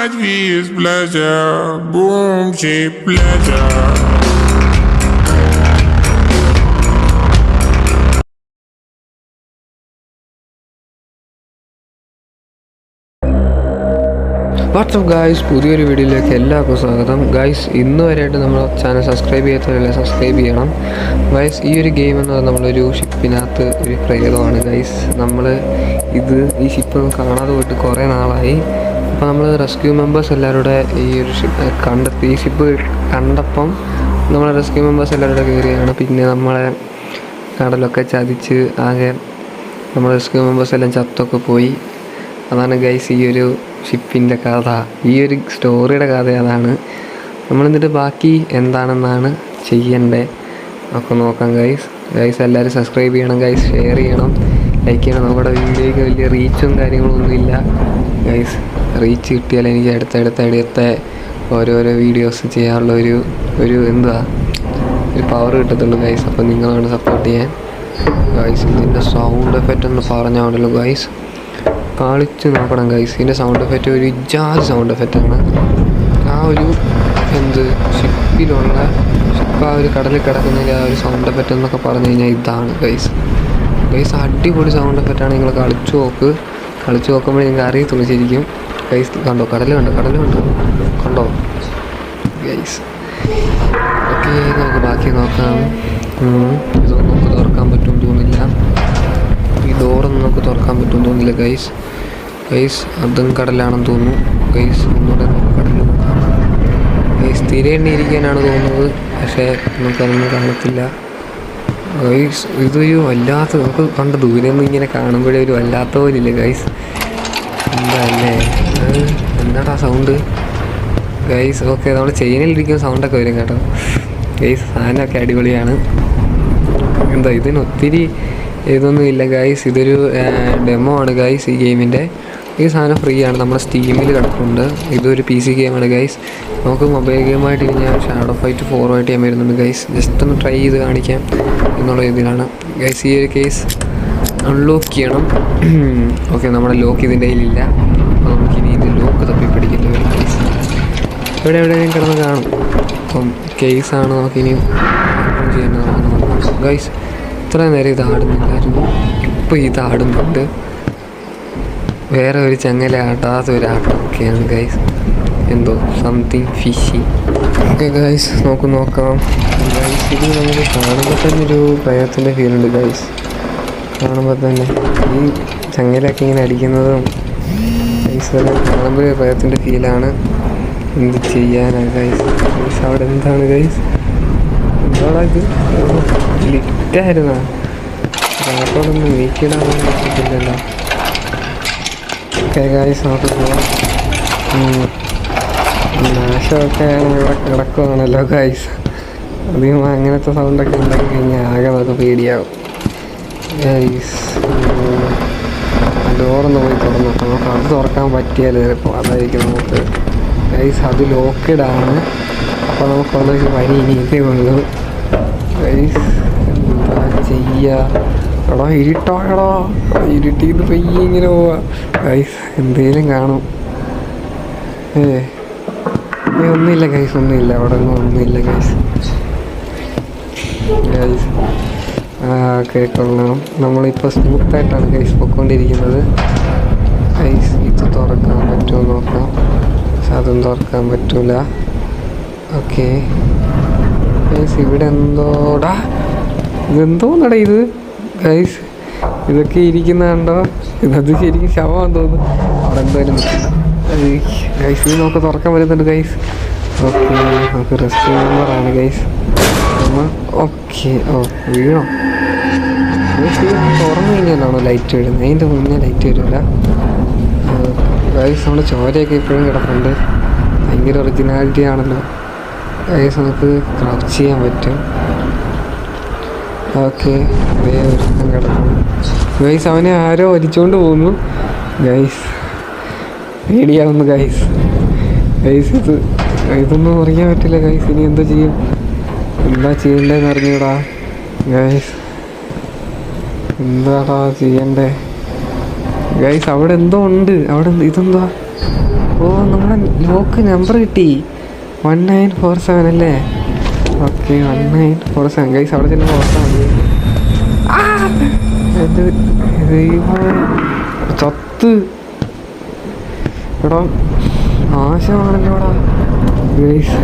might be his pleasure. Boom, cheap pleasure. What's up guys പുതിയൊരു വീഡിയോയിലേക്ക് എല്ലാവർക്കും സ്വാഗതം. ഗായ്സ് ഇന്ന് വരെയായിട്ട് നമ്മൾ ചാനൽ സബ്സ്ക്രൈബ് ചെയ്യാത്തവരല്ലേ സബ്സ്ക്രൈബ് ചെയ്യണം. ഗായ്സ് ഈ ഒരു ഗെയിം എന്ന് പറഞ്ഞാൽ നമ്മളൊരു ഷിപ്പിനകത്ത് ഒരു പ്രേതമാണ്. ഗായ്സ് നമ്മൾ ഇത് ഈ ഷിപ്പ് കാണാതെ പോയിട്ട് കുറേ നാളായി. അപ്പോൾ നമ്മൾ റെസ്ക്യൂ മെമ്പേഴ്സ് എല്ലാവരുടെ ഈ ഒരു ഷിപ്പ് കണ്ടെത്തി ഈ ഷിപ്പ് കണ്ടപ്പം നമ്മൾ റെസ്ക്യൂ മെമ്പേഴ്സ് എല്ലാവരുടെ കയറിയാണ് പിന്നെ നമ്മളെ കടലൊക്കെ ചതിച്ച് ആകെ നമ്മൾ റെസ്ക്യൂ മെമ്പേഴ്സ് എല്ലാം ചത്തൊക്കെ പോയി. അതാണ് ഗൈസ് ഈ ഒരു ഷിപ്പിന്റെ കഥ. ഈ ഒരു സ്റ്റോറിയുടെ കഥ അതാണ്. നമ്മൾ എന്നിട്ട് ബാക്കി എന്താണെന്നാണ് ചെയ്യേണ്ടത് ഒക്കെ നോക്കാം ഗൈസ് ഗൈസ് എല്ലാവരും സബ്സ്ക്രൈബ് ചെയ്യണം ഗൈസ് ഷെയർ ചെയ്യണം. ലൈക്ക് ചെയ്യണം. നമ്മുടെ വീഡിയോയ്ക്ക് വലിയ റീച്ചും കാര്യങ്ങളൊന്നുമില്ല ഗൈസ് റീച്ച് കിട്ടിയാൽ എനിക്ക് അടുത്തടുത്തടുത്ത ഓരോരോ വീഡിയോസ് ചെയ്യാനുള്ള ഒരു ഒരു എന്താ ഒരു പവർ കിട്ടത്തുള്ളൂ ഗൈസ് അപ്പോൾ നിങ്ങളാണ് സപ്പോർട്ട് ചെയ്യാൻ. ഗൈസ് ഇതിന്റെ സൗണ്ട് എഫക്റ്റ് ഒന്ന് പറഞ്ഞാൽ ഉണ്ടല്ലോ ഗൈസ് കളിച്ച് നോക്കണം ഗൈസ് ഇതിന്റെ സൗണ്ട് എഫക്റ്റ് ഒരു ജാസ് സൗണ്ട് എഫക്റ്റാണ് ആ ഒരു എന്ത് ഷിപ്പിലുള്ള ഷിപ്പ് ആ ഒരു കടലിൽ കിടക്കുന്നതിൽ ആ ഒരു സൗണ്ട് എഫക്റ്റ് എന്നൊക്കെ പറഞ്ഞു കഴിഞ്ഞാൽ ഇതാണ് ഗൈസ് ഗൈസ് അടിപൊളി സൗണ്ട് എഫക്റ്റാണ് നിങ്ങൾ കളിച്ചു നോക്ക്. കളിച്ചു നോക്കുമ്പോൾ നിങ്ങൾക്ക് അറിയത്തുള്ളൂ ശരിക്കും. ഗൈസ് കണ്ടോ? കടൽ കണ്ടോ? കടൽ കണ്ടോ? കണ്ടോ? ഗൈസ് ഓക്കെ നമുക്ക് ബാക്കി നോക്കാം. ഇതൊന്നും നമുക്ക് തുറക്കാൻ പറ്റും തോന്നില്ല ഈ ഡോറൊന്നും നമുക്ക് തുറക്കാൻ പറ്റും തോന്നില്ല ഗൈസ് ഗൈസ് അതും കടലാണെന്ന് തോന്നുന്നു. ഗൈസ് ഒന്നുകൂടെ കടലിൽ നോക്കാം. ഗൈസ് തീരെ എണ്ണിയിരിക്കാനാണ് തോന്നുന്നത്. പക്ഷേ നമുക്കതൊന്നും കാണത്തില്ല. ഗൈസ് ഇതൊരു വല്ലാത്ത നമുക്ക് പണ്ട് ദൂരെ നിന്ന് ഇങ്ങനെ കാണുമ്പോഴേ ഒരു വല്ലാത്ത പോലില്ല ഗൈസ് എന്താ അല്ലേ എന്താടാ സൗണ്ട് ഗൈസ് ഓക്കെ നമ്മൾ ചെയിനിലിരിക്കും സൗണ്ടൊക്കെ വരും കേട്ടോ. ഗൈസ് സാധനമൊക്കെ അടിപൊളിയാണ്. എന്താ ഇതിന് ഒത്തിരി ഇതൊന്നും ഇല്ല ഗൈസ് ഇതൊരു ഡെമോ ആണ് ഗൈസ് ഈ ഗെയിമിന്റെ ഈ സാധനം ഫ്രീ ആണ്. നമ്മുടെ സ്റ്റീമിൽ കിടക്കുന്നുണ്ട് ഇതൊരു പി സി ഗെയിമാണ് ഗൈസ് നമുക്ക് മൊബൈൽ ഗെയിമായിട്ട് ഞാൻ ഷാഡോ ഫൈറ്റ് ഫോറുമായിട്ട് ചെയ്യാൻ വരുന്നുണ്ട് ഗൈസ് ജസ്റ്റ് ഒന്ന് ട്രൈ ചെയ്ത് കാണിക്കാം എന്നുള്ള ഇതിലാണ് ഗൈസ് ഈ ഒരു കേസ് അൺലോക്ക് ചെയ്യണം. ഓക്കെ നമ്മുടെ ലോക്ക് ഇതിന്റെ കയ്യിലില്ല. അപ്പോൾ നമുക്കിനി ഇത് ലോക്ക് തപ്പി പിടിക്കേണ്ടി വരും എവിടെ ഇവിടെ എവിടെയും കിടന്ന് കാണും. അപ്പം കേസാണ് നമുക്കിനി ഇനി ചെയ്യുന്നത് ഗൈസ് ഇത്ര നേരം ഇത് ആടുന്നില്ലായിരുന്നു ഇപ്പോൾ ഇത് ആടുന്നുണ്ട്. വേറെ ഒരു ചങ്ങല ആട്ടാത്ത ഒരു ആട്ടമൊക്കെയാണ് ഗൈസ് എന്തോ സംതിങ് ഫിഷി ഓക്കെ ഗൈസ് നോക്കും നോക്കാം. ഗൈസ് ഇത് നമുക്ക് കാണുമ്പോൾ തന്നെ ഒരു ഭയത്തിന്റെ ഫീലുണ്ട് ഗൈസ് കാണുമ്പോൾ തന്നെ ഈ ചങ്ങലൊക്കെ ഇങ്ങനെ അടിക്കുന്നതും ഐസൊക്കെ കാണുമ്പോൾ ഭയത്തിന്റെ ഫീലാണ് എന്ത് ചെയ്യാനാണ് ഗൈസ് ഗൈസ് അവിടെ എന്താണ് ഗൈസ് എന്താടാ ഇത്? ലിറ്റായിരുന്നാ? വീക്കിടാൻ പറ്റത്തില്ലല്ലോ. ഓക്കെ ഗൈസ് നമുക്ക് പോവാം. നാശമൊക്കെ ഇവിടെ കിടക്കുവാണല്ലോ ഗൈസ് അധികം അങ്ങനത്തെ സൗണ്ടൊക്കെ ഉണ്ടാക്കി കഴിഞ്ഞാൽ ആകെ നമുക്ക് പേടിയാവും. ഡോറൊന്ന് പോയി തുറന്നു. നമുക്ക് അത് തുറക്കാൻ പറ്റിയാലേ ചിലപ്പോൾ അതായിരിക്കും നമുക്ക്. ഗൈസ് അത് ലോക്കഡ് ആണ്. അപ്പോൾ വന്ന വഴി ഇനി ഇതേ ഉള്ളൂ. ഗൈസ് എന്താ ചെയ്യുക എടാ ഇരുട്ടോ എടാ. ഇരുട്ടിന്ന് പയ്യെ ഇങ്ങനെ പോവാ. ഗൈസ് എന്തേലും കാണും. ഏ, ഒന്നുമില്ല ഗൈസ് ഒന്നുമില്ല. അവിടെ ഒന്നും ഒന്നുമില്ല ഗൈസ് ഗൈസ് കൊള്ളാം നമ്മളിപ്പോൾ സ്മൂത്തായിട്ടാണ് ഗൈസ് പൊയ്ക്കൊണ്ടിരിക്കുന്നത് ഗൈസ് ഇത് തുറക്കാൻ പറ്റുമോ നോക്കാം. പക്ഷെ അതും തുറക്കാൻ പറ്റൂല. ഓക്കെ ഗൈസ് ഇവിടെ എന്തോടാ? ഇതെന്തോന്നടാ ഇത്? ഗൈസ് ഇതൊക്കെ ഇരിക്കുന്ന കണ്ടോ? ഇതത് ശരിക്കും ശവമാണെന്ന് തോന്നുന്നു. അവിടെ എന്തായാലും ഗൈസ് ഇത് നമുക്ക് തുറക്കാൻ പറ്റുന്നുണ്ട് ഗൈസ് ഓക്കെ നമുക്ക് റെസ്റ്റ് നമ്പറാണ് ഗൈസ് ഓക്കെ ഓ വീണോ? തുറന്നു ലൈറ്റ് വരുന്നത് അതിന്റെ മുന്നേ ലൈറ്റ് വരില്ല ഗൈസ് നമ്മുടെ ചോരയൊക്കെ ഇപ്പോഴും കിടപ്പുണ്ട്. ഭയങ്കര ഒറിജിനാലിറ്റി ആണല്ലോ. ഗൈസ് നമുക്ക് ക്രാഫ്റ്റ് ചെയ്യാൻ പറ്റും. ഓക്കെ കിടക്കുന്നു ഗൈസ് അവനെ ആരോ വലിച്ചുകൊണ്ട് പോകുന്നു ഗൈസ് പേടിയാവുന്നു ഗൈസ് ഗൈസ് ഇത് ഇതൊന്നും അറിയാൻ പറ്റില്ല ഗൈസ് ഇനി എന്താ ചെയ്യും? എന്താ ചെയ്യണ്ടേന്ന് അറിഞ്ഞൂടാ. ഗൈസ് എന്താടാ ചെയ്യണ്ടേ? ഗൈസ് അവിടെ എന്തോ ഉണ്ട്. അവിടെ ഇതെന്താ? ഓ നമ്മുടെ ലോക്ക് നമ്പർ കിട്ടി. വൺ നയൻ ഫോർ സെവൻ അല്ലേ? Okay one nine four seven guys അവിടെ ചെല്ലുമ്പോൾ ഓർത്താൽ മതി. ചത്ത്. എടാ നാശമാണല്ലോടാ ഗൈസ്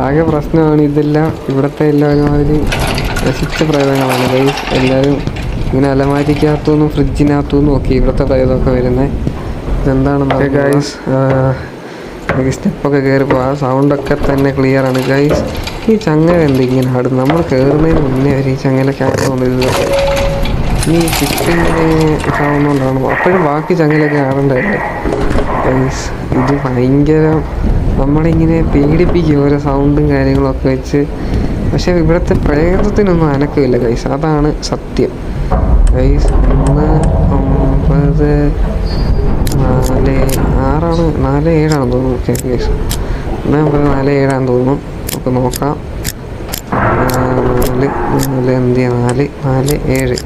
ആകെ പ്രശ്നമാണ് ഇതെല്ലാം. ഇവിടുത്തെ എല്ലാവരും അതിൽ നശിച്ച പ്രേതങ്ങളാണ്. ഗൈസ് എല്ലാവരും ഇങ്ങനെ അലമാരിക്കകത്തുനിന്നും ഫ്രിഡ്ജിനകത്തുനിന്നും ഒക്കെ ഇവിടുത്തെ പ്രയോഗമൊക്കെ വരുന്നത് ഇതെന്താണെന്ന് ഗൈസ് സ്റ്റെപ്പൊക്കെ കയറിപ്പോൾ ആ സൗണ്ടൊക്കെ തന്നെ ക്ലിയർ ആണ്. ഗൈസ് ഈ ചങ്ങല എന്ത് ഇങ്ങനെ ആടും? നമ്മൾ കയറുന്നതിന് മുന്നേ ഒരു ഈ ചങ്ങലക്കകത്ത് വന്നിരുന്നത് ഈ ഷിപ്പിങ്ങിന് ഇതാവുന്നതുകൊണ്ടാണ് അപ്പോഴും ബാക്കി ചങ്ങലൊക്കെ ആടണ്ടല്ലേ ഗൈസ് ഇത് ഭയങ്കര നമ്മളിങ്ങനെ പേടിപ്പിക്കും ഓരോ സൗണ്ടും കാര്യങ്ങളൊക്കെ വെച്ച്. പക്ഷെ ഇവിടുത്തെ പ്രേതത്തിനൊന്നും അനക്കമില്ല ഗൈസ് അതാണ് സത്യം. ഗൈസ് ഒന്ന് ഒമ്പത് നാല് ആറാണ് നാല് ഏഴാണെന്ന് തോന്നുന്നു. ഓക്കെ ഗൈസ് ഒന്ന് ഒമ്പത് നാല് ഏഴാണ് തോന്നുന്നു. നമുക്ക് നോക്കാം. നാല് നാല് എന്ത് നാല് നാല് ഏഴ്.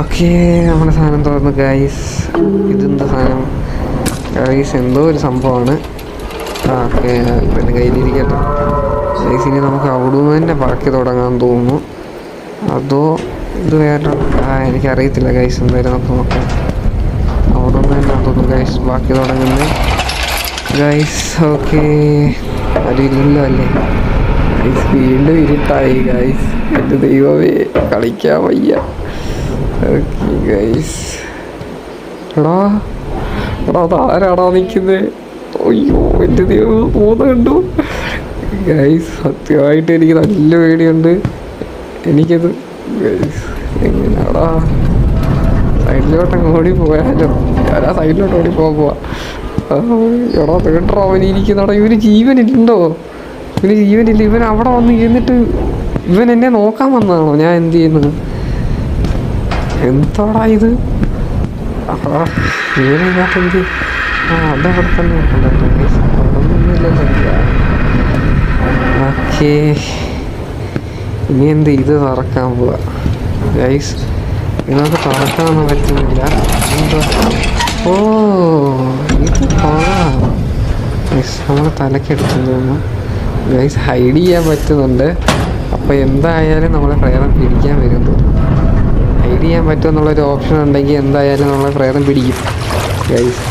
ഓക്കെ നമ്മുടെ സാധനം തുറന്നു ഗൈസ് ഇതെന്താ സാധനം? ഗൈസ് എന്തോ ഒരു സംഭവമാണ്. ഓക്കെ പിന്നെ കയ്യിലിരിക്കട്ടെ. ഇനി നമുക്ക് അവിടുന്നതിന്റെ ബാക്കി തുടങ്ങാൻ തോന്നുന്നു. അതോ ഇത് വേറെ എനിക്കറിയത്തില്ല ഗൈസ് എന്തായാലും നമുക്ക് നോക്കാം തന്നെ തോന്നുന്നു ഗൈസ് ബാക്കി തുടങ്ങുന്നത് ഗൈസ് ഓക്കെ അതില്ലല്ലോ അല്ലേ? ഗൈസ് വീണ്ടും ഇരുട്ടായി ഗൈസ് എന്റെ ദൈവമേ കളിക്കാൻ വയ്യ. ഓക്കെ ഗൈസ് എടാ എടാ അതാരാടാ നിൽക്കുന്നത് അയ്യോ എന്റെ ദൈവം പോകുന്ന കണ്ടു. സത്യമായിട്ട് എനിക്ക് നല്ല പേടിയുണ്ട്. എനിക്കത് ഗൈസ് എങ്ങനെയാടാ? സൈഡിലോട്ട് അങ്ങ് ഓടി പോയാലോ ഞാൻ ആ സൈഡിലോട്ട് ഓടി പോകാൻ പോവാ എടാ തേട്ടറോ അവൻ ഇരിക്കുന്നടാ. ഇവന് ജീവനില്ലല്ലോ. ഇവന് ജീവനില്ല. ഇവൻ അവിടെ വന്ന് ഇരുന്നിട്ട് ഇവൻ എന്നെ നോക്കാൻ വന്നതാണോ? ഞാൻ എന്ത് ചെയ്യുന്നത്? എന്താടാ ഇത്? ഇവനില്ലാത്ത എന്ത്? ആ അതവിടെ തന്നെ. ഓക്കേ. ഇനി എന്ത് ഇത് തുറക്കാൻ പോവാ. ഗൈസ് ഇതിനകത്ത് തുറക്കാനൊന്നും പറ്റുന്നില്ല. ഓ ഇത് കൊള്ളാം. നമ്മൾ തലക്കെടുത്തു തോന്നുന്നു. ഗൈസ് ഹൈഡ് ചെയ്യാൻ പറ്റുന്നുണ്ട്. അപ്പോൾ എന്തായാലും നമ്മളെ പ്രേതം പിടിക്കാൻ വരുന്നു ഹൈഡ് ചെയ്യാൻ പറ്റുമെന്നുള്ളൊരു ഓപ്ഷൻ ഉണ്ടെങ്കിൽ എന്തായാലും നമ്മളെ പ്രേതം പിടിക്കും. ഗൈസ്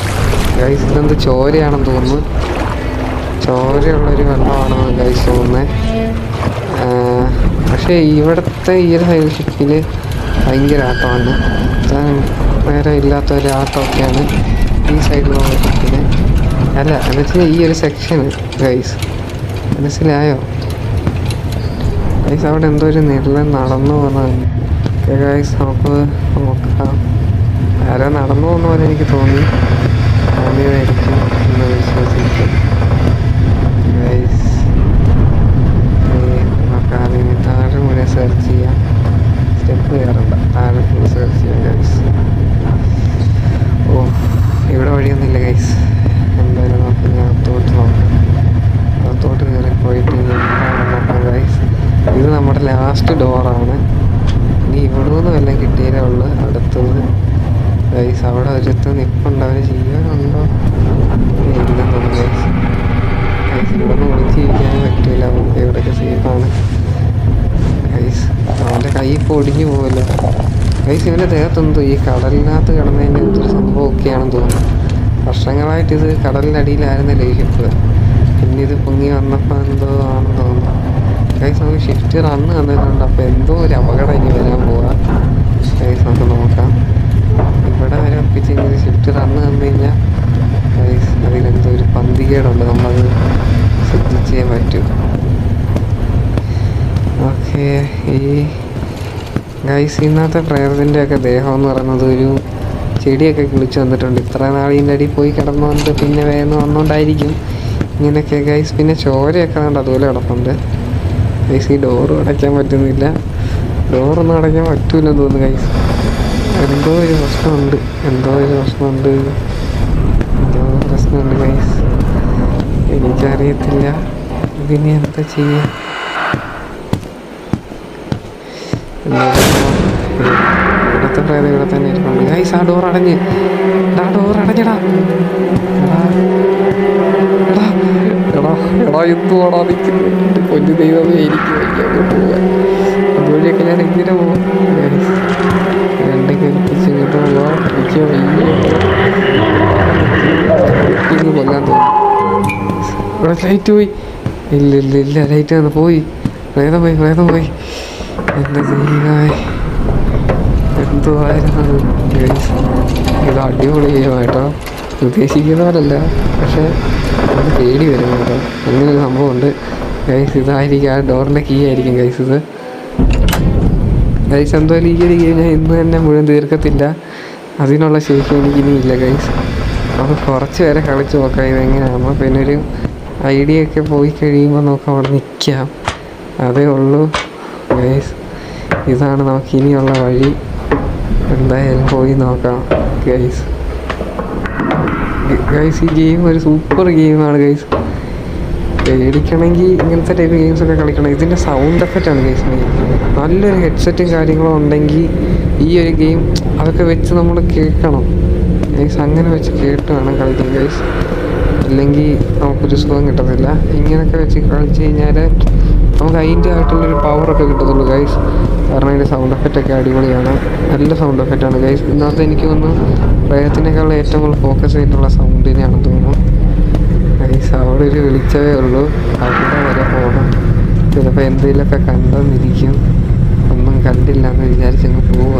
ഗൈസ് ഇതെന്ത് ചോരയാണെന്ന് തോന്നുന്നു. ചോരയുള്ളൊരു വെള്ളമാണെന്ന് ഗൈസ് തോന്നുന്നത് പക്ഷേ ഇവിടുത്തെ ഈ ഒരു ഷിപ്പിൽ ഭയങ്കര ആട്ടമാണ്. വേറെ ഇല്ലാത്ത ഒരു ആട്ടമൊക്കെയാണ് ഈ സൈഡിലുള്ള ഷിപ്പിന് അല്ല എന്നുവെച്ചാൽ ഈ ഒരു സെക്ഷന് ഗൈസ് മനസ്സിലായോ? ഗൈസ് അവിടെ എന്തോ ഒരു നിഴൽ നടന്നു പോകുന്നതാണ് ഗൈസ് നമുക്ക് നോക്കാം. ആരോ നടന്നു പോകുന്ന പോലെ എനിക്ക് തോന്നി. ആദ്യമായിരിക്കും എന്ന് വിശ്വസിക്കും ഗൈസ് നമുക്ക് ആദ്യം താഴെ മുന്നേ സെർച്ച് ചെയ്യാം സ്റ്റെപ്പ് കയറണ്ട താഴെ ഫുൾ സെർച്ച് ചെയ്യാം ഗൈസ് കടലിനകത്ത് കിടന്നതിന്റെ ഒരു സംഭവമൊക്കെയാണെന്ന് തോന്നുന്നു. വർഷങ്ങളായിട്ട് ഇത് കടലിനടിയിലായിരുന്നല്ലോ ഈ ഷിപ്പ് പിന്നെ ഇത് പൊങ്ങി വന്നപ്പോൾ എന്തോ ആണെന്ന് തോന്നുന്നു. ഗൈസ് നമുക്ക് ഷിഫ്റ്റ് റണ്ണ് തന്നിട്ടുണ്ട്. അപ്പോൾ എന്തോ ഒരു അപകടം ഇനി വരാൻ പോവാ. ഗൈസ് നമുക്ക് നോക്കാം. ഇവിടെ വരെ ഒപ്പിച്ച് ഇങ്ങനെ ഷിഫ്റ്റ് റണ്ണ് തന്നു കഴിഞ്ഞാൽ ഗൈസ് അതിലെന്തോ ഒരു പന്തികേടുണ്ട്. നമ്മളത് ശ്രദ്ധിച്ചേ പറ്റൂ. ഓക്കെ ഈ ഗൈസ് ഇന്നത്തെ പ്രേതത്തിന്റെയൊക്കെ ദേഹം എന്ന് പറയുന്നത് ഒരു ചെടിയൊക്കെ കിളിച്ച് വന്നിട്ടുണ്ട്. ഇത്ര നാളിന്റെ അടി പോയി കിടന്നുകൊണ്ട് പിന്നെ വേഗം വന്നുകൊണ്ടായിരിക്കും ഇങ്ങനെയൊക്കെ. ഗൈസ് പിന്നെ ചോരയൊക്കെ കണ്ട് അതുപോലെ കിടപ്പുണ്ട്. ഗൈസ് ഈ ഡോറും അടയ്ക്കാൻ പറ്റുന്നില്ല. ഡോറൊന്നും അടയ്ക്കാൻ പറ്റൂലെന്ന് തോന്നുന്നു ഗൈസ് എന്തോ ഒരു പ്രശ്നമുണ്ട്. എന്തോ ഒരു പ്രശ്നമുണ്ട്. എന്തോ പ്രശ്നമുണ്ട് ഗൈസ് എനിക്കറിയത്തില്ല. ഇതിനി എന്താ ചെയ്യുക ഇവിടുത്തെ പ്രേതം ഇവിടെ തന്നെ ഇരിപ്പുണ്ട് ഗൈസ് ആ ഡോർ അടഞ്ഞ് ഡോർ അടഞ്ഞടാ ഇങ്ങോട്ട് ഇവിടെ ലൈറ്റ് പോയി ഇല്ല ഇല്ല ഇല്ല ലൈറ്റ് വന്ന് പോയി. പ്രേതം പോയി പ്രേതം പോയി. എന്താ ദൈവമായി എന്തുവായിരുന്നു അടിപൊളിയായിട്ടോ? ഉദ്ദേശിക്കുന്നവരല്ല പക്ഷേ അത് പേടി വരും കേട്ടോ. അങ്ങനെ ഒരു സംഭവമുണ്ട്. ഗൈസ് ഇതായിരിക്കും ആ ഡോറിന്റെ കീ ആയിരിക്കും ഗൈസ് ഇത്. ഗൈസ് എന്തായാലും ഈ ഗെയിം ഞാൻ ഇന്ന് തന്നെ മുഴുവൻ തീർക്കത്തില്ല. അതിനുള്ള ശേഷി എനിക്കിനി ഇല്ല ഗൈസ്. അപ്പോൾ കുറച്ച് വരെ കളിച്ച് നോക്കാം ഇതെങ്ങനെയാകുമ്പോൾ പിന്നെ ഒരു ഐഡിയ ഒക്കെ പോയി കഴിയുമ്പോൾ നോക്കാം അവിടെ നിൽക്കാം അതേ ഉള്ളൂ ഗൈസ്. ഇതാണ് നമുക്ക് ഇനിയുള്ള വഴി. എന്തായാലും പോയി നോക്കാം ഗൈസ് ഗൈസ് ഈ ഗെയിം ഒരു സൂപ്പർ ഗെയിമാണ് ഗൈസ് പേടിക്കണമെങ്കിൽ ഇങ്ങനത്തെ ടൈപ്പ് ഗെയിംസ് ഒക്കെ കളിക്കണം. ഇതിന്റെ സൗണ്ട് എഫക്റ്റാണ് ഗെയിംസ് നല്ലൊരു ഹെഡ്സെറ്റും കാര്യങ്ങളും ഉണ്ടെങ്കിൽ ഈ ഒരു ഗെയിം അതൊക്കെ വെച്ച് നമ്മൾ കേൾക്കണം. ഗൈസ് അങ്ങനെ വെച്ച് കേട്ട് വേണം കളിക്കാൻ ഗൈസ് അല്ലെങ്കിൽ നമുക്കൊരു സുഖം കിട്ടത്തില്ല ഇങ്ങനെയൊക്കെ വെച്ച് കളിച്ച് കഴിഞ്ഞാൽ നമുക്ക് അതിന്റെ ആയിട്ടുള്ളൊരു പവറൊക്കെ കിട്ടത്തുള്ളൂ ഗൈസ് കാരണം അതിന്റെ സൗണ്ട് എഫക്റ്റൊക്കെ അടിപൊളിയാണ്. നല്ല സൗണ്ട് എഫക്റ്റാണ് ഗൈസ് ഇന്നത്തെ എനിക്ക് തോന്നുന്നു പ്രേയത്തിനേക്കാളും ഏറ്റവും കൂടുതൽ ഫോക്കസ് ചെയ്തിട്ടുള്ള സൗണ്ടിനെയാണെന്ന് തോന്നുന്നു. ഗൈസ് അവിടെ ഒരു വിളിച്ചേ ഉള്ളൂ. അവിടെ വരെ പോകണം ചിലപ്പോൾ എന്തെങ്കിലുമൊക്കെ കണ്ടെന്നിരിക്കും ഒന്നും കണ്ടില്ല എന്ന് വിചാരിച്ചങ്ങ് പോവുക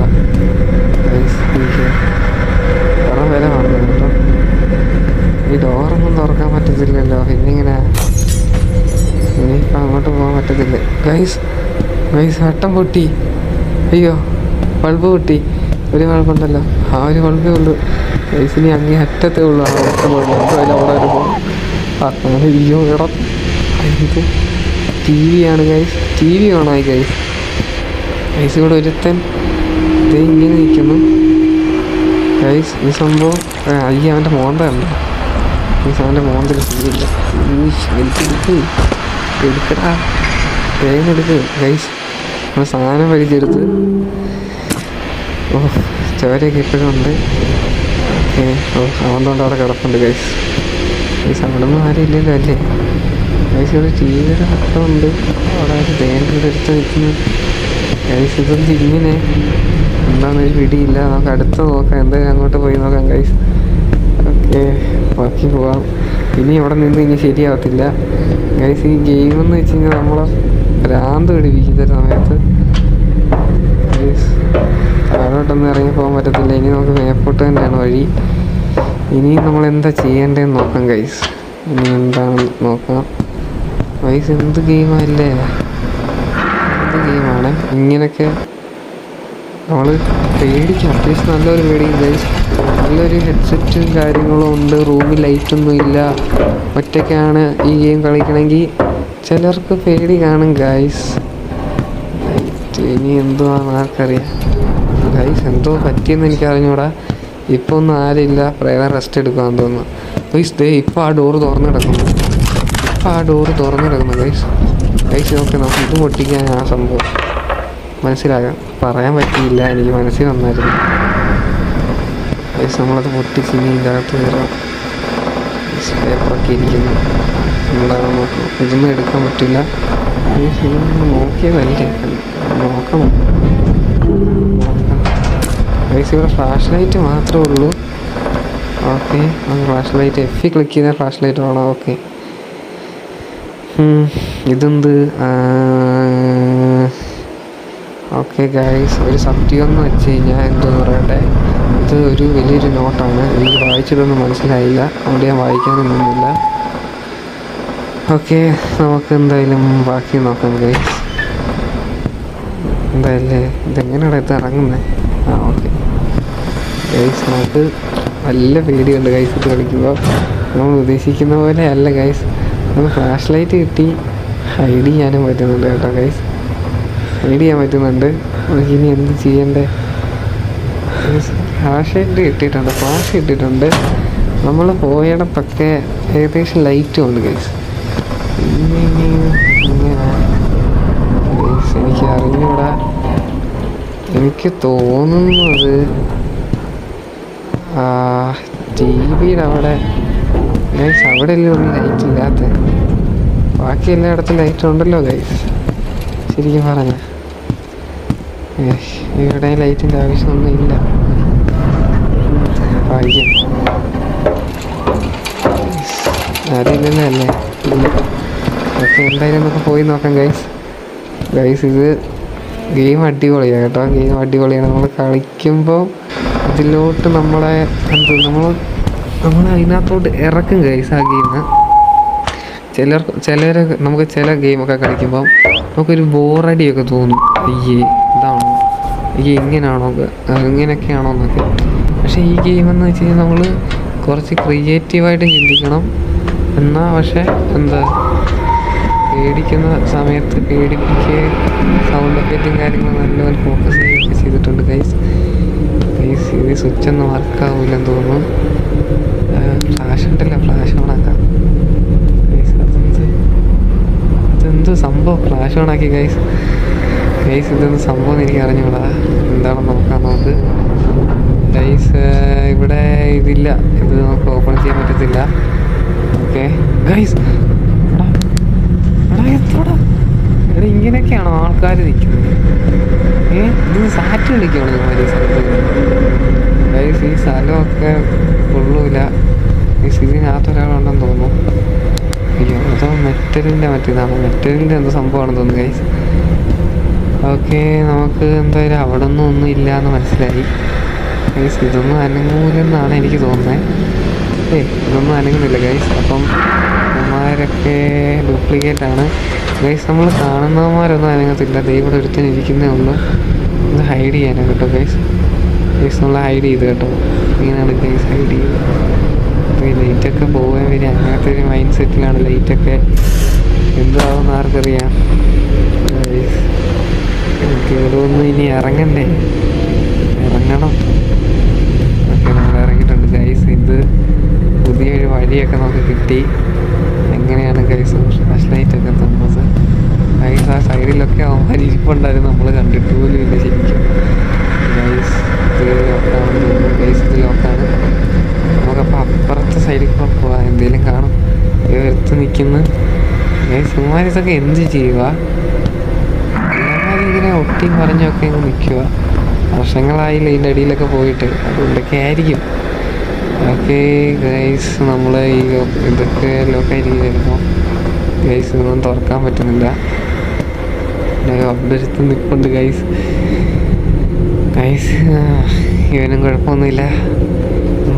ഗൈസ് കുറേ വില കേട്ടോ. ഈ ഡോറൊന്നും തുറക്കാൻ പറ്റത്തില്ലല്ലോ. പിന്നിങ്ങനെ പറ്റത്തില്ല. ഗൈസ് ഗൈസ് വട്ടം പൊട്ടി. അയ്യോ ബൾബ് പൊട്ടി. ഒരു ബൾബുണ്ടല്ലോ. ആ ഒരു ബൾബേ ഉള്ളൂ. ഗൈസ് ഇനി അങ്ങേ അറ്റത്തേ ഉള്ളൂ. ആ ഒറ്റ ബൾബ് അവിടെ ഒരു അങ്ങനെ അയ്യോ ഇടം ഇത് ടി വി ആണ് ഗൈസ്. ടി വി ഓണായി ഗൈസ്. ഗൈസ് ഇവിടെ ഒരുത്തൻ ഇത് ഇങ്ങനെ നിൽക്കുന്നു. ഗൈസ് ഈ സംഭവം അയ്യ അവന്റെ മോന്ത ഉണ്ട് ഈ അവന്റെ മോന്തിൽ എടുത്തെടുത്ത് എടുക്കടാ. എടുക്ക് ഗൈസ് നമ്മൾ സാധനം വലിച്ചെടുത്ത്. ഓ ചോരയൊക്കെ ഇപ്പോഴും ഉണ്ട്. ഓ അവന്തുകൊണ്ട് അവിടെ കിടപ്പുണ്ട് ഗൈസ് ഗൈസ് അവിടെ ഒന്നും ആരും ഇല്ലല്ലോ അല്ലേ? ഗൈസ് ഇവിടെ ടി വിയുടെ ഉണ്ട്. അവിടെ ഒരു തേന്റെ എടുത്ത് നിൽക്കുന്നു. ഗൈസ് ഇതൊന്നും ഇങ്ങനെ എന്താണെന്നൊരു പിടിയില്ല. നമുക്ക് അടുത്ത് നോക്കാം. എന്തായാലും അങ്ങോട്ട് പോയി നോക്കാം ഗൈസ് ഓക്കെ ബാക്കി പോവാം. ഇനി ഇവിടെ നിന്ന് ഇനി ശരിയാവത്തില്ല. ഗൈസ് ഈ ഗെയിം എന്ന് വെച്ച് കഴിഞ്ഞാൽ നമ്മളെ ഭ്രാന്ത് പിടിപ്പിക്കുന്ന സമയത്ത്. താഴോട്ടൊന്നും ഇറങ്ങി പോകാൻ പറ്റത്തില്ല. ഇനി നമുക്ക് മേപ്പോട്ട് തന്നെയാണ് വഴി. ഇനിയും നമ്മൾ എന്താ ചെയ്യേണ്ടതെന്ന് നോക്കാം ഗൈസ് ഇനി എന്താണ് നോക്കാം. ഗൈസ് എന്ത് ഗെയിമല്ലേ എന്ത് ഗെയിമാണ് ഇങ്ങനെയൊക്കെ നമ്മൾ പേടിക്കും. അത്യാവശ്യം നല്ലൊരു പേടിയും ഗൈസ് നല്ലൊരു ഹെഡ്സെറ്റും കാര്യങ്ങളും ഉണ്ട്. റൂമിൽ ലൈറ്റൊന്നും ഇല്ല. ഒറ്റയ്ക്കാണ് ഈ ഗെയിം കളിക്കണമെങ്കിൽ. ചിലർക്ക് പേടി കാണും ഗൈസ് ഇനി എന്തുവാന്ന് ആർക്കറിയാം. ഗൈസ് എന്തോ പറ്റിയെന്ന് എനിക്ക് അറിഞ്ഞൂടാ ഇപ്പോൾ ഒന്നും ആരില്ല. പ്രേതം റെസ്റ്റ് എടുക്കാന്ന് തോന്നുന്നു. ഗൈസ് ദേ ഇപ്പോൾ ആ ഡോറ് തുറന്നു കിടക്കുന്നു. ഇപ്പോൾ ആ ഡോറ് തുറന്നു കിടക്കുന്നു ഗൈസ് ഗൈസ് നോക്കി നമുക്ക് ഇത് പൊട്ടിക്കാൻ ആ സംഭവം. മനസ്സിലാകാം പറയാൻ പറ്റിയില്ല. എനിക്ക് മനസ്സിൽ വന്നായിരുന്നു. ഗൈസ് നമ്മളത് പൊട്ടിച്ച് ഇനി ഇതിനകത്ത് കയറാം. പേപ്പറൊക്കെ ഇരിക്കുന്നു. എന്താണ് നോക്കാം. ഇതൊന്നും എടുക്കാൻ പറ്റില്ല. ഈ ഇതൊന്നും നോക്കിയതല്ലേ നോക്കണം. ഗൈസ് ഇവിടെ ഫ്ലാഷ് ലൈറ്റ് മാത്രമേ ഉള്ളൂ. Okay flash light F click ചെയ്താൽ ഫ്ലാഷ് ലൈറ്റ് വേണം ഓക്കെ ഇതെന്ത്? ഓക്കെ ഗൈസ് ഒരു സത്യം എന്ന് വെച്ച് കഴിഞ്ഞാൽ എന്തെന്ന് പറയട്ടെ? ഇത് ഒരു വലിയൊരു നോട്ടാണ് എനിക്ക് വായിച്ചിട്ടൊന്നും മനസ്സിലായില്ല. അതുകൊണ്ട് ഞാൻ വായിക്കാനൊന്നുമില്ല ഓക്കെ നമുക്ക് എന്തായാലും ബാക്കി നോക്കാം ഗൈസ് എന്തായാലേ ഇതെങ്ങനെയാണ് ഇത് ഇറങ്ങുന്നത് ആ ഓക്കെ. ഗൈസ് നമുക്ക് നല്ല പേടിയുണ്ട് ഗൈസ് ഇത് കളിക്കുമ്പോൾ നമ്മൾ ഉദ്ദേശിക്കുന്ന പോലെ അല്ല ഗൈസ് നമ്മൾ ഫ്ലാഷ് ലൈറ്റ് കിട്ടി ഹൈഡ് ചെയ്യാനും പറ്റുന്നുണ്ട് കേട്ടോ ഗൈസ് ഹൈഡ് ചെയ്യാൻ പറ്റുന്നുണ്ട്. നമുക്ക് ഇനി എന്ത് ചെയ്യണ്ടേ? ഫ്ലാഷ് ലൈറ്റ് കിട്ടിയിട്ടുണ്ട് ഫ്ലാഷ് കിട്ടിയിട്ടുണ്ട്. നമ്മൾ പോയിടത്തൊക്കെ ഏകദേശം ലൈറ്റും ഉണ്ട് ഗൈസ് എനിക്ക് അറിഞ്ഞൂടാ. എനിക്ക് തോന്നുന്നത് ടി വിയുടെ അവിടെ. ഗൈസ് അവിടെ അല്ലേ ഉള്ളു ലൈറ്റ് ഇല്ലാത്ത. ബാക്കി എല്ലായിടത്തും ലൈറ്റ് ഉണ്ടല്ലോ ഗൈസ് ശരിക്കും പറഞ്ഞ. ഇവിടെ ലൈറ്റിന്റെ ആവശ്യമൊന്നും ഇല്ല. ഭാഗ്യം. അറിയില്ലല്ലോ അല്ലേ ഓക്കെ എന്തായാലും നമുക്ക് പോയി നോക്കാം ഗൈസ് ഗൈസ് ഇത് ഗെയിം അടിപൊളിയാണ് കേട്ടോ. ഗെയിം അടിപൊളിയാണ്. നമ്മൾ കളിക്കുമ്പോൾ ഇതിലോട്ട് നമ്മളെ എന്ത് നമ്മൾ നമ്മൾ അതിനകത്തോട്ട് ഇറക്കും ഗൈസ് ആ ഗെയിം ചിലർ ചിലർ നമുക്ക് ചില ഗെയിമൊക്കെ കളിക്കുമ്പോൾ നമുക്കൊരു ബോറടിയൊക്കെ തോന്നും. അയ്യേ ഇതാണോ? അയ്യേ ഇങ്ങനെയാണോ ഇങ്ങനെയൊക്കെയാണോ എന്നൊക്കെ. പക്ഷേ ഈ ഗെയിം എന്ന് വെച്ച് കഴിഞ്ഞാൽ നമ്മൾ കുറച്ച് ക്രിയേറ്റീവായിട്ട് ചിന്തിക്കണം. എന്നാൽ പക്ഷേ എന്താ പേടിക്കുന്ന സമയത്ത് പേടിപ്പിക്കുകയും സൗണ്ട് എഫക്റ്റും കാര്യങ്ങളും നല്ലപോലെ ഫോക്കസ് ചെയ്യുകയൊക്കെ ചെയ്തിട്ടുണ്ട് ഗൈസ് ഗൈസ് ഇത് സ്വിച്ച് ഒന്നും വർക്കാവില്ലെന്ന് തോന്നുന്നു. ഫ്ലാഷ് ഉണ്ടല്ല ഫ്ലാഷ് ഓണാക്കാം ഗൈസ് അതെന്ത്? അതെന്ത് സംഭവം? ഫ്ലാഷ് ഓണാക്കി ഗൈസ് ഗൈസ് ഇതെന്ത് സംഭവം എനിക്ക് അറിഞ്ഞൂടാ. എന്താണെന്ന് നോക്കാം നമുക്ക് ഗൈസ് ഇവിടെ ഇതില്ല. ഇത് നമുക്ക് ഓപ്പൺ ചെയ്യാൻ പറ്റത്തില്ല. ഓക്കെ ഗൈസ് എടാ എത്രടാ എടാ ഇങ്ങനെയൊക്കെയാണോ ആൾക്കാർ നിൽക്കുന്നത്? ഏ? ഇത് സാറ്റ് കളിക്കുകയാണ് ഈ സ്ഥലത്ത്? ഈ സ്ഥലമൊക്കെ കൊള്ളൂല. ഈ ഇതിനകത്ത് ഒരാളുണ്ടെന്ന് തോന്നുന്നു. അയ്യോ അതോ മെറ്റലിന്റെ മറ്റേതാണ്? മെറ്റലിന്റെ എന്തോ സംഭവമാണെന്ന് തോന്നുന്നു ഗൈസ് ഓക്കെ നമുക്ക് എന്തായാലും അവിടെ ഒന്നും ഒന്നും ഇല്ല എന്ന് മനസ്സിലായി. ഗൈസ് ഇതൊന്നും അനങ്ങൂലെന്നാണ് എനിക്ക് തോന്നുന്നത് ഏ ഇതൊന്നും അനങ്ങുന്നില്ല ഗൈസ് അപ്പം അമ്മമാരൊക്കെ ഡ്യൂപ്ലിക്കേറ്റ് ആണ്. ഗൈസ് നമ്മൾ കാണുന്നവന്മാരൊന്നും അതിനകത്തില്ല. ദൈവം ഒരുത്തൻ ഇരിക്കുന്നേ ഉള്ളൂ. ഇത് ഹൈഡ് ചെയ്യാനാണ് കേട്ടോ ഗൈസ് ഗൈസ് നമ്മൾ ഹൈഡ് ചെയ്ത് കേട്ടോ. ഇങ്ങനെയാണ് ഗൈസ് ഹൈഡ് ചെയ്ത് അപ്പോൾ ഈ ലൈറ്റൊക്കെ പോകാൻ വരിക അങ്ങനത്തെ ഒരു മൈൻഡ് സെറ്റിലാണ് ലൈറ്റൊക്കെ എന്താവുമെന്ന് ആർക്കറിയാം. ഒന്നും ഇനി ഇറങ്ങണ്ടേ? ഇറങ്ങണം. ഓക്കെ നമ്മൾ ഇറങ്ങിയിട്ടുണ്ട് ഗൈസ് ഇത് പുതിയൊരു വഴിയൊക്കെ നമുക്ക് കിട്ടി. എങ്ങനെയാണ് ഗൈസ് ഫ്ലാഷ് ലൈറ്റ് ഒക്കെ തന്നത്? ഗൈസ് ആ സൈഡിലൊക്കെ അവന്മാർ ഇരിപ്പുണ്ടായിരുന്നു നമ്മൾ കണ്ടിട്ട് പോലും ഇല്ല ശരിക്കും. ഗൈസ് ലോക്കാണ് ഗൈസ് ഇത് ലോക്കാണ് നമുക്കപ്പോൾ അപ്പുറത്തെ സൈഡിൽ കൂടെ പോവാം. എന്തെങ്കിലും കാണും. എടുത്ത് നിൽക്കുന്നു ഗൈസ് ഇവന്മാർ ഇതൊക്കെ എന്ത് ചെയ്യുക ഇങ്ങനെ ഒട്ടിയും പറഞ്ഞൊക്കെ ഇങ്ങനെ നിൽക്കുക വർഷങ്ങളായില്ല ഇതിന്റെ അടിയിലൊക്കെ പോയിട്ട്. അതുകൊണ്ടൊക്കെ ആയിരിക്കും. ഓക്കെ ഗൈസ് നമ്മൾ ഈ ഇതൊക്കെ ലോക്കായിരിക്കും ഗൈസ് ഇതൊന്നും തുറക്കാൻ പറ്റുന്നില്ല. അടുത്ത് നിൽപ്പുണ്ട് ഗൈസ് ഗൈസ് ഇവനും കുഴപ്പമൊന്നുമില്ല.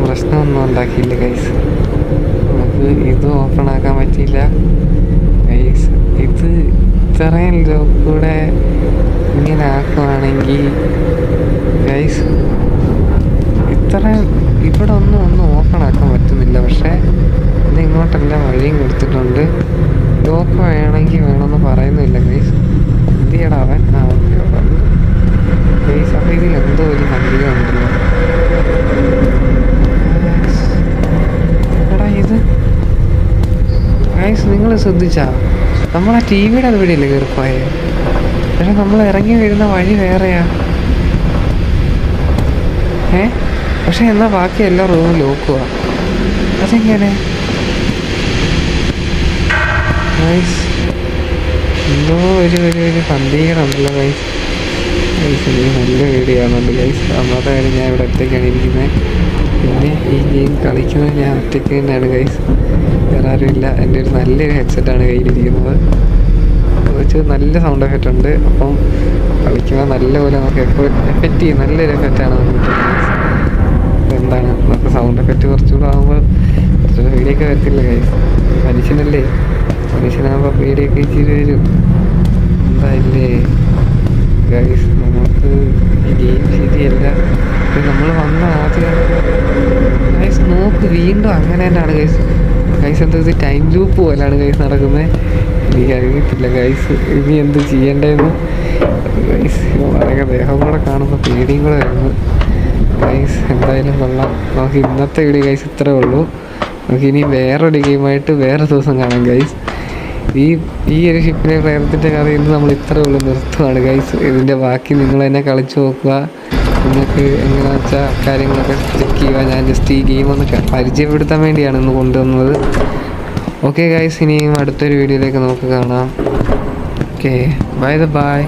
പ്രശ്നമൊന്നും ഉണ്ടാക്കിയില്ല ഗൈസ് നമുക്ക് ഇത് ഓപ്പൺ ആക്കാൻ പറ്റിയില്ല ഗൈസ് ഇത് ഇത്രയും കൂടെ ഇങ്ങനെ ആക്കുവാണെങ്കിൽ ഗൈസ് ഇത്രയും ഇവിടെ ഒന്നും ഒന്നും ഓപ്പൺ ആക്കാൻ പറ്റുന്നില്ല. പക്ഷേ ഇത് ഇങ്ങോട്ടെല്ലാം വഴിയും കൊടുത്തിട്ടുണ്ട്. ലോക്ക് വേണമെങ്കിൽ വേണമെന്ന് പറയുന്നില്ല ഗൈസ് എന്ത് അവൻ. ആ ഓക്കെ ഓക്കെ. അപ്പോൾ ഇതിൽ എന്തോ ഒരു സംഗീതം ഉണ്ടല്ലോ എടാ ഇത് ഗൈസ് നിങ്ങൾ ശ്രദ്ധിച്ചാ. ആ ടി വിയുടെ അത് വഴിയല്ലേ കയറിപ്പോയെ പക്ഷെ നമ്മൾ ഇറങ്ങി വരുന്ന വഴി വേറെയാ. ഏ? പക്ഷെ എന്നാൽ ബാക്കി എല്ലാ റൂമും ലോക്കുവാ. അതെങ്ങനെ? ഗൈസ് എന്തോ ഒരു ഒരു ഒരു സന്ദേഹമുണ്ടല്ലോ ഗൈസ് ഗൈസ് എനിക്ക് നല്ല ആണുണ്ട് ഗൈസ് അമ്മത്തെ കാര്യം ഞാൻ ഇവിടെ ഒറ്റയ്ക്കാണ് ഇരിക്കുന്നത്. പിന്നെ ഈ ഗെയിം കളിക്കുന്നത് ഞാൻ ഒറ്റയ്ക്ക് തന്നെയാണ് ഗൈസ് വേറെ ആരുമില്ല എന്റെ ഒരു നല്ലൊരു ഹെഡ്സെറ്റാണ് കയ്യിലിരിക്കുന്നത്. വെച്ച് നല്ല സൗണ്ട് എഫക്റ്റ് ഉണ്ട്. അപ്പം കളിക്കുമ്പോൾ നല്ലപോലെ നമുക്ക് എഫക്റ്റ് ചെയ്യും. നല്ലൊരു എഫക്റ്റാണ് എന്താണ്? നമുക്ക് സൗണ്ട് എഫക്റ്റ് കുറച്ചുകൂടെ ആകുമ്പോൾ കുറച്ചുകൂടെ പേടിയൊക്കെ വരത്തില്ല കൈ മനുഷ്യനല്ലേ? മനുഷ്യനാകുമ്പോൾ പേടിയൊക്കെ ഇച്ചിരി വരും എന്തായില്ലേ? ഗൈസ് നമുക്ക് ഈ ഗെയിം ശരിയല്ല നമ്മൾ വന്ന ആദ്യം ഗൈസ് നോക്ക് വീണ്ടും അങ്ങനെ തന്നെയാണ് ഗൈസ് ഗൈസ് എന്താ ഇത് ടൈം ലൂപ്പ് പോലെയാണ് ഗൈസ് നടക്കുന്നത് എനിക്ക് അറിയത്തില്ല ഗൈസ് ഇനി എന്ത് ചെയ്യേണ്ടതെന്ന് ഗൈസ് വളരെ ദേഹം കൂടെ കാണുമ്പോൾ പേടിയും കൂടെ വരുന്നു. ഗൈസ് എന്തായാലും കൊള്ളാം. നമുക്ക് ഇന്നത്തെ വീഡിയോ ഗൈസ് ഇത്രേ ഉള്ളൂ. നമുക്ക് ഇനി വേറൊരു ഗെയിമായിട്ട് വേറെ ദിവസം കാണാം ഗൈസ് ഈ ഈ ഒരു ഷിപ്പിനെ കഥ ഇന്ന് നമ്മൾ ഇത്ര ഉള്ളൂ നിർത്തുവാണ്. ഗൈസ് ഇതിന്റെ ബാക്കി നിങ്ങൾ തന്നെ കളിച്ചു നോക്കുക. നിങ്ങൾക്ക് എങ്ങനെയാണെന്ന് വെച്ചാൽ കാര്യങ്ങളൊക്കെ ചെക്ക് ചെയ്യുക. ഞാൻ ജസ്റ്റ് ഈ ഗെയിം ഒന്ന് പരിചയപ്പെടുത്താൻ വേണ്ടിയാണ് ഇന്ന് കൊണ്ടുവന്നത്. ഓക്കെ ഗൈസ് ഇനിയും അടുത്തൊരു വീഡിയോയിലേക്ക് നമുക്ക് കാണാം. Okay bye the by